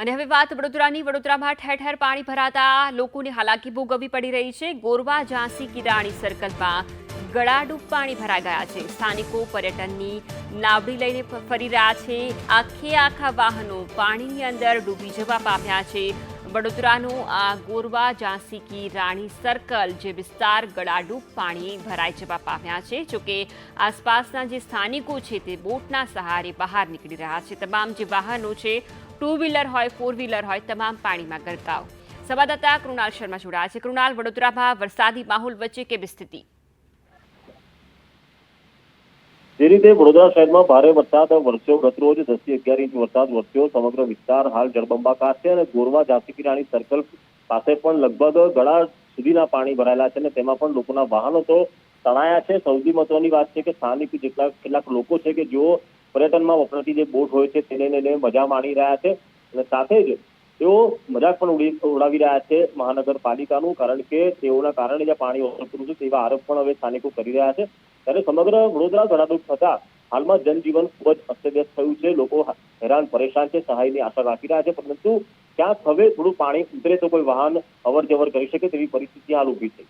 અને હવે વાત વડોદરાની. વડોદરામાં ઠેર ઠેર પાણી ભરાતા લોકોને હાલાકી ભોગવવી પડી રહી છે. ગોરવા, ઝાંસી કિરાણી સર્કલમાં ગળાડૂબ પાણી ભરાઈ ગયા છે. સ્થાનિકો પર્યટનની નાવડી લઈને ફરી રહ્યા છે. આખે આખા વાહનો પાણીની અંદર ડૂબી જવા પામ્યા છે. વડોદરાનું આ ગોરવા, ઝાંસી કી રાણી સર્કલ જે વિસ્તાર ગળાડૂબ પાણી ભરાઈ જવા પામ્યા છે. જોકે આસપાસના જે સ્થાનિકો છે તે બોટના સહારે બહાર નીકળી રહ્યા છે. તમામ જે વાહનો છે ટુ વ્હીલર હોય ફોર વ્હીલર હોય, તમામ પાણીમાં ગરકાવ. સંવાદદાતા કૃણાલ શર્મા જોડાયા છે. કૃણાલ, વડોદરામાં વરસાદી માહોલ વચ્ચે કેવી સ્થિતિ? જે રીતે વડોદરા શહેરમાં ભારે વરસાદ વરસ્યો ગતરોજ દસ અગિયાર ઇંચ વરસાદ વરસ્યો. સમગ્ર વિસ્તાર હાલ જળબંબાકાર છે અને ગોરવા, ઝાંસી કિરાણી સર્કલ પાસે પણ લગભગ ગળા સુધીના પાણી ભરાયેલા છે અને તેમાં પણ લોકોના વાહનો તો તણાયા છે. સૌથી મહત્વની વાત છે કે સ્થાનિક જેટલા કેટલાક લોકો છે કે જેઓ પર્યટનમાં વપરાતી જે બોટ હોય છે, તેને લઈને મજા માણી રહ્યા છે અને સાથે જ તેઓ મજાક પણ ઉડી, ઉડાવી રહ્યા છે મહાનગરપાલિકાનું, કારણ કે તેઓના કારણે જે પાણી ઓસરતું છે તેવા આરોપ પણ હવે સ્થાનિકો કરી રહ્યા છે. ત્યારે સમગ્ર વડોદરા ગળાડૂબ થતા હાલમાં જનજીવન ખૂબ જ અસ્તવ્યસ્ત થયું છે. લોકો હેરાન, પરેશાન છે, સહાયની આશા રાખી રહ્યા છે, પરંતુ ક્યાંક હવે થોડું પાણી ઉતરે તો કોઈ વાહન અવર જવર કરી શકે તેવી પરિસ્થિતિ હાલ ઊભી થઈ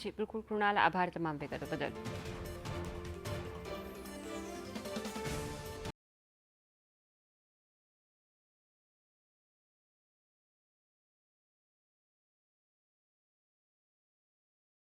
જી, બિલકુલ કૃણાલ. આભાર તમામ વિગતો બદલ.